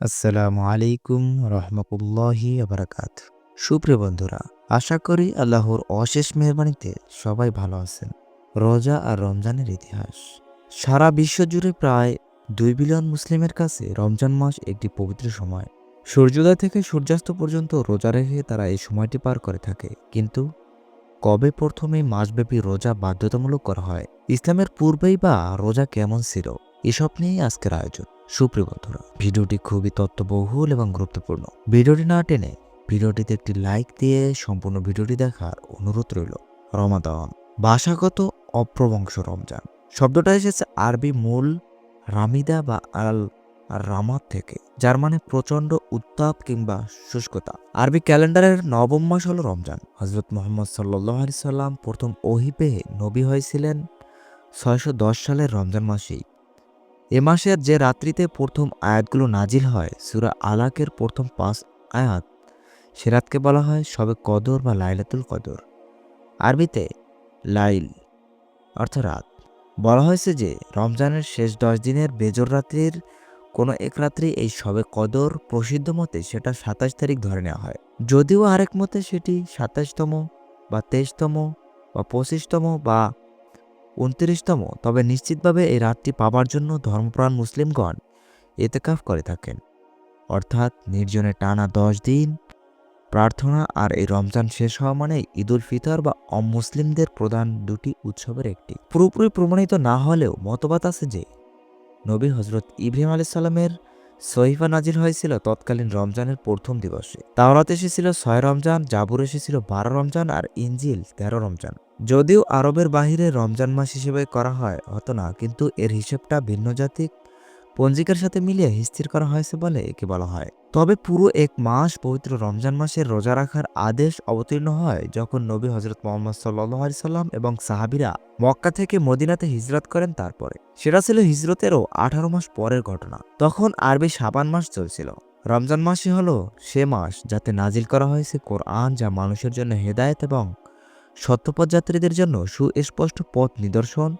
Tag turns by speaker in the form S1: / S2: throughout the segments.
S1: আসসালামু আলাইকুম রহমতুল্লাহি আবরাকাত। সুপ্রিয় বন্ধুরা, আশা করি আল্লাহর অশেষ মেহরবানিতে সবাই ভালো আছেন। রোজা আর রমজানের ইতিহাস। সারা বিশ্ব জুড়ে প্রায় দুই বিলিয়ন মুসলিমের কাছে রমজান মাস একটি পবিত্র সময়। সূর্যোদয় থেকে সূর্যাস্ত পর্যন্ত রোজা রেখে তারা এই সময়টি পার করে থাকে। কিন্তু কবে প্রথমে মাসব্যাপী রোজা বাধ্যতামূলক করা হয়? ইসলামের পূর্বেই বা রোজা কেমন ছিল? এসব নিয়েই আজকের আয়োজন। সুপ্রিয় বন্ধুরা, ভিডিওটি খুবই তত্ত্ববহুল এবং গুরুত্বপূর্ণ। ভিডিওটি না টেনে ভিডিওটিতে একটি লাইক দিয়ে সম্পূর্ণ ভিডিওটি দেখার অনুরোধ রইল। রমাদান, ভাষাগত অপ্রবংশ রমজান। শব্দটা এসেছে আরবি মূল রামিদা বা আল রামাত থেকে, যার মানে প্রচণ্ড উত্তাপ কিংবা শুষ্কতা। আরবি ক্যালেন্ডারের নবম মাস হল রমজান। হজরত মোহাম্মদ সাল্লাহ আলি সাল্লাম প্রথম ওহি নবী হয়েছিলেন। ছয়শো দশ সালের রমজান মাসেই। এ মাসের যে রাত্রিতে প্রথম আয়াতগুলো নাজিল হয়, সুরা আলাকের প্রথম পাঁচ আয়াত, সে রাতকে বলা হয় সবে কদর বা লাইলাতুল কদর। আরবিতে লাইল অর্থ রাত। বলা হয়েছে যে রমজানের শেষ দশ দিনের বেজর রাত্রির কোনো এক রাত্রি এই সবে কদর প্রসিদ্ধ মতে সেটা সাতাশ তারিখ ধরে নেওয়া হয়। যদিও আরেক মতে সেটি সাতাশতম বা তেইশতম বা পঁচিশতম বা উনত্রিশতম, তবে নিশ্চিতভাবে এই রাতটি পাবার জন্য ধর্মপ্রাণ মুসলিমগণ এতেকাফ করে থাকেন। অর্থাৎ নির্জনে টানা দশ দিন প্রার্থনা আর এই রমজান শেষ হওয়া মানে ঈদুল ফিতর বা অমুসলিমদের প্রধান দুটি উৎসবের একটি। পুরোপুরি প্রমাণিত না হলেও মতবাদ আছে যে, নবী হজরত ইব্রাহিম আলাইসাল্লামের সহিফা নাজির হয়েছিল তৎকালীন রমজানের প্রথম দিবসে। তাওরাত এসেছিল ছয় রমজান, জাবুর এসেছিল বারো রমজান আর ইঞ্জিল তেরো রমজান। যদিও আরবের বাহিরে রমজান মাস হিসেবে করা হয়, হতো না, কিন্তু এর হিসেবটা ভিন্ন জাতিক পঞ্জিকার সাথে মিলিয়ে স্থির করা হয়েছে বলে একে বলা হয়। তবে পুরো এক মাস পবিত্র রমজান মাসের রোজা রাখার আদেশ অবতীর্ণ হয় যখন নবী হজরত মোহাম্মদ সাল্লাহ সাল্লাম এবং সাহাবিরা মক্কা থেকে মদিনাতে হিজরত করেন তারপরে। সেটা ছিল হিজরতেরও আঠারো মাস পরের ঘটনা। তখন আরবি সাবান মাস চলছিল। রমজান মাসই হলো সে মাস যাতে নাজিল করা হয়েছে কোরআন যা মানুষের জন্য হেদায়েত এবং সত্যপথ যাত্রীদের জন্য সুস্পষ্ট পথ নিদর্শন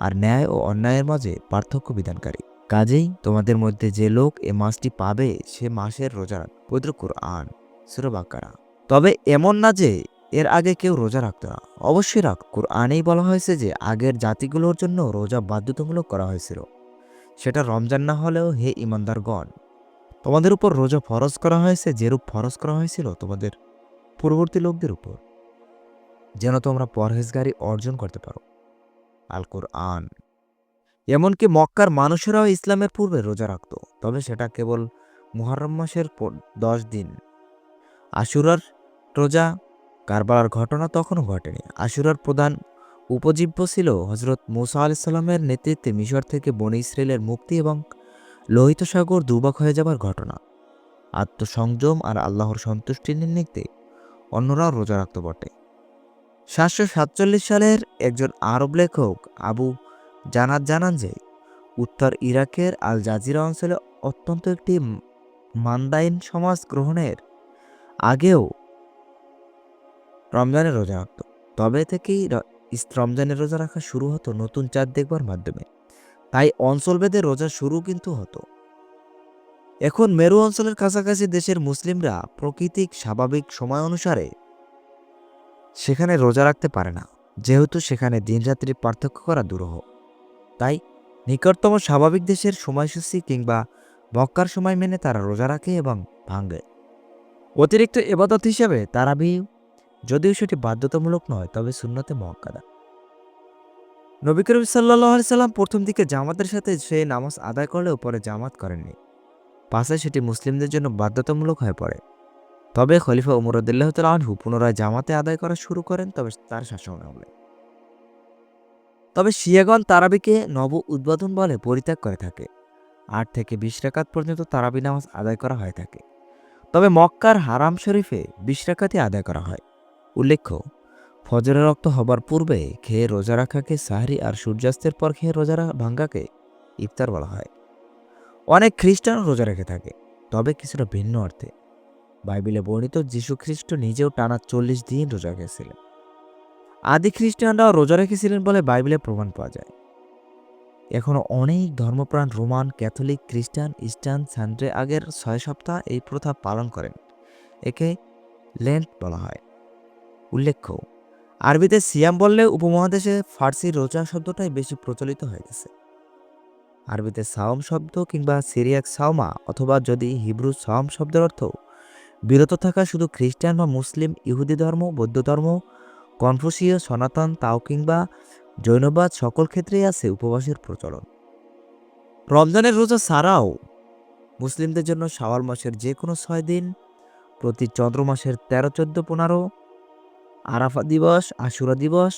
S1: আর ন্যায় ও অন্যায়ের মাঝে পার্থক্য বিধানকারী। কাজেই তোমাদের মধ্যে যে লোক এ মাসটি পাবে, সে মাসের রোজা রাখ পবিত্র কোরআন সুরবাকারা তবে এমন না যে এর আগে কেউ রোজা রাখত না। অবশ্যই রাখ, কোরআনেই বলা হয়েছে যে আগের জাতিগুলোর জন্য রোজা বাধ্যতামূলক করা হয়েছিল। সেটা রমজান না হলেও হে ইমানদারগণ তোমাদের উপর রোজা ফরজ করা হয়েছে, যেরূপ ফরজ করা হয়েছিল তোমাদের পূর্ববর্তী লোকদের উপর। যেন তোমরা পরহেজগারি অর্জন করতে পারো। আল কোরআন এমনকি মক্কার মানুষেরাও ইসলামের পূর্বে রোজা রাখত, তবে সেটা কেবল মুহরম মাসের দশ দিন। আশুরার রোজা, কারবালার ঘটনা তখনও ঘটেনি। আশুরার প্রধান উপজীব্য ছিল হজরত মুসা আলাইসাল্লামের নেতৃত্বে মিশর থেকে বনি ইসরায়েলের মুক্তি এবং লোহিত সাগর দুবাক হয়ে যাবার ঘটনা। আত্মসংযম আর আল্লাহর সন্তুষ্টির নিমিত্তে অন্যরাও রোজা রাখত বটে। সাতশো সাতচল্লিশ সালের একজন আরব লেখক আবু জানাত জানান যে, উত্তর ইরাকের আল জাজিরা অঞ্চলে অত্যন্ত একটি মান্দাইন সমাজ গ্রহণের আগেও রমজানের রোজা রাখত। তবে থেকেই রমজানের রোজা রাখা শুরু হতো নতুন চাঁদ দেখবার মাধ্যমে। তাই অঞ্চলভেদে রোজা শুরু কিন্তু হতো। এখন মেরু অঞ্চলের কাছাকাছি দেশের মুসলিমরা প্রকৃতিক স্বাভাবিক সময় অনুসারে সেখানে রোজা রাখতে পারে না। যেহেতু সেখানে দিনরাত্রির পার্থক্য করা দুরূহ। তাই নিকটতম স্বাভাবিক দেশের সময়সূচি কিংবা মক্কার সময় মেনে তারা রোজা রাখে এবং ভাঙ্গে অতিরিক্ত এবাদত হিসেবে তারাবি যদিও সেটি বাধ্যতামূলক নয়, তবে শূন্যতে মক্কাদা নবী করিম সাল্লাহ সাল্লাম প্রথম দিকে জামাতের সাথে সে নামাজ আদায় করলেও পরে জামাত করেননি। পাশে সেটি মুসলিমদের জন্য বাধ্যতামূলক হয়ে পড়ে। তবে খলিফা উমরদুল্লাহ আনহু পুনরায় জামাতে আদায় করা শুরু করেন, তবে তার শাসনামলে তবে শিয়াগণ তারাবিকে নব উদ্বোধন বলে পরিত্যাগ করে থাকে। আট থেকে বিশ রেখাত পর্যন্ত তারাবি নামাজ আদায় করা হয়ে থাকে। তবে মক্কার হারাম শরীফে বিশ রেখাতই আদায় করা হয়। উল্লেখ্য, ফজরের রক্ত হবার পূর্বে খেয়ে রোজা রাখাকে সাহারি আর সূর্যাস্তের পর খেয়ে রোজা ভাঙ্গাকে ইফতার বলা হয়। অনেক খ্রিস্টান রোজা রেখে থাকে, তবে কিছুটা ভিন্ন অর্থে। বাইবেলে বর্ণিত যীশু খ্রিস্ট নিজেও টানা চল্লিশ দিন রোজা রেখেছিলেন। আদি খ্রিস্টানরাও রোজা রেখেছিলেন বলে বাইবেলে প্রমাণ পাওয়া যায়। এখনও অনেক ধর্মপ্রাণ রোমান, ক্যাথলিক, খ্রিস্টান, ইস্টার্ন সানডে আগের ছয় সপ্তাহ এই প্রথা পালন করেন। একে লেন্ট বলা হয়। উল্লেখ্য, আরবিতে সিয়াম বললে উপমহাদেশে ফার্সি রোজা শব্দটাই বেশি প্রচলিত হয়ে গেছে। আরবিতে সাওম শব্দ কিংবা সিরিয়াক সাওমা অথবা যদি হিব্রু সাওম শব্দের অর্থ, বিরত থাকা শুধু খ্রিস্টান বা মুসলিম, ইহুদি ধর্ম, বৌদ্ধ ধর্ম কনফুসীয় সনাতন, তাও কিংবা জৈনবাদ সকল ক্ষেত্রেই আছে উপবাসের প্রচলন। রমজানের রোজা ছাড়াও মুসলিমদের জন্য শাওয়াল মাসের যে কোনো ছয় দিন প্রতি চন্দ্র মাসের তেরো, চোদ্দ, পনেরো আরাফা দিবস, আশুরা দিবস,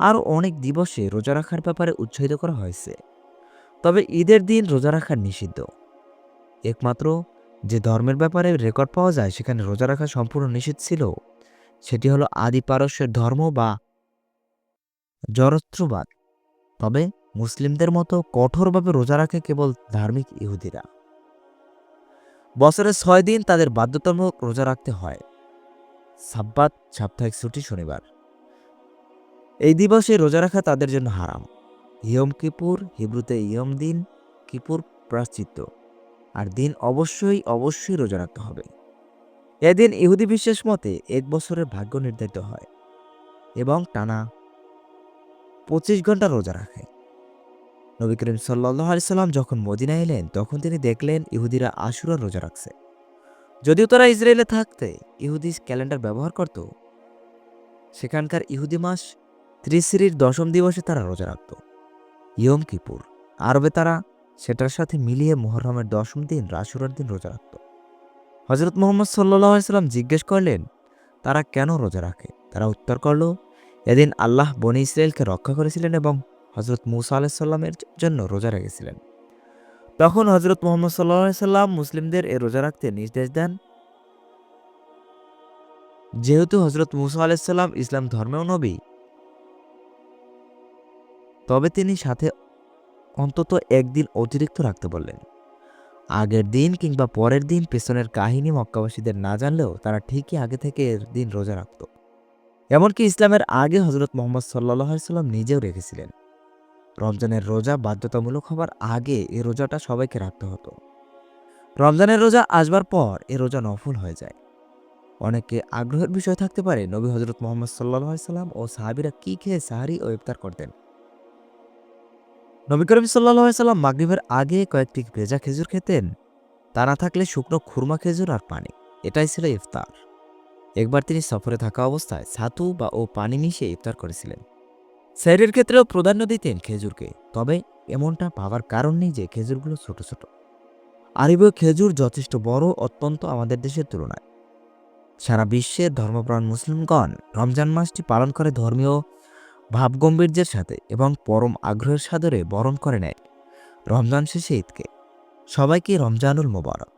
S1: আর অনেক দিবসে রোজা রাখার ব্যাপারে উৎসাহিত করা হয়েছে। তবে ঈদের দিন রোজা রাখা নিষিদ্ধ। একমাত্র যে ধর্মের ব্যাপারে রেকর্ড পাওয়া যায় সেখানে রোজা রাখা সম্পূর্ণ নিষিদ্ধ ছিল সেটি হলো আদি পারস্যের ধর্ম বা জরত্রবাদ তবে মুসলিমদের মতো কঠোরভাবে রোজা রাখে কেবল ধার্মিক ইহুদিরা। বছরে ছয় দিন তাদের বাধ্যতামূলক রোজা রাখতে হয়। সাব্বাত, সাপ্তাহিক ছুটি শনিবার। এই দিবসে রোজা রাখা তাদের জন্য হারাম। ইয়ম কিপুর, হিব্রুতে ইয়ম দিন, কিপুর প্রাশ্চিত্য আর দিন অবশ্যই অবশ্যই রোজা রাখতে হবে। এদিন ইহুদি বিশ্বাস মতে এক বছরের ভাগ্য নির্ধারিত হয় এবং টানা পঁচিশ ঘণ্টা রোজা রাখে। নবী করিম সাল্লাহ সাল্লাম যখন মদিনা এলেন, তখন তিনি দেখলেন ইহুদিরা আশুরা রোজা রাখছে। যদিও তারা ইসরায়েলে থাকতে ইহুদি ক্যালেন্ডার ব্যবহার করত, সেখানকার ইহুদি মাস ত্রিশ্রীর দশম দিবসে তারা রোজা রাখত। ইয়ম কিপুর, আরবে তারা সেটার সাথে মিলিয়ে মুহররমের দশম দিন রাসুরার দিন রোজা রাখত। হজরত মোহাম্মদ সাল্লাম জিজ্ঞেস করলেন, তারা কেন রোজা রাখে? তারা উত্তর করল, এদিন আল্লাহ বনি ইসরায়েলকে রক্ষা করেছিলেন এবং হজরত মুসা আলাহিসাল্লামের জন্য রোজা রেখেছিলেন। তখন হজরত মোহাম্মদ সাল্লাহ সাল্লাম মুসলিমদের এ রোজা রাখতে নির্দেশ দেন। যেহেতু হজরত মুসা আলাইসাল্লাম ইসলাম ধর্মেও নবী, তবে তিনি সাথে অন্তত একদিন অতিরিক্ত রাখতে বললেন। আগের দিন কিংবা পরের দিন পেছনের কাহিনী মক্কাবাসীদের না জানলেও তারা ঠিকই আগে থেকে এর দিন রোজা রাখত। এমনকি ইসলামের আগে হজরত মোহাম্মদ সাল্লাহ সাল্লাম নিজেও রেখেছিলেন। রমজানের রোজা বাধ্যতামূলক হবার আগে এ রোজাটা সবাইকে রাখতে হতো। রমজানের রোজা আসবার পর এ রোজা নফল হয়ে যায়। অনেকে আগ্রহের বিষয় থাকতে পারে নবী হজরত মোহাম্মদ সাল্লাহ সাল্লাম ও সাহাবিরা কি খেয়ে সাহারি ও ইফতার করতেন। নবী করিম সাল্লাহ সাল্লাম মাগরিবের আগে কয়েকটি ভেজা খেজুর খেতেন। তা না থাকলে শুকনো খুরমা খেজুর আর পানি, এটাই ছিল ইফতার। একবার তিনি সফরে থাকা অবস্থায় ছাতু বা ও পানি মিশিয়ে ইফতার করেছিলেন। স্যারের ক্ষেত্রেও প্রাধান্য দিতেন খেজুরকে, তবে এমনটা পাওয়ার কারণ নেই যে খেজুরগুলো ছোট ছোট। আরবীয় খেজুর যথেষ্ট বড়, অত্যন্ত আমাদের দেশের তুলনায়। সারা বিশ্বের ধর্মপ্রাণ মুসলিমগণ রমজান মাসটি পালন করে ধর্মীয় ভাবগম্ভীর্যের সাথে এবং পরম আগ্রহের সাদরে বরণ করে নেয় রমজান শেষে ঈদকে। সবাইকে রমজানুল মোবারক।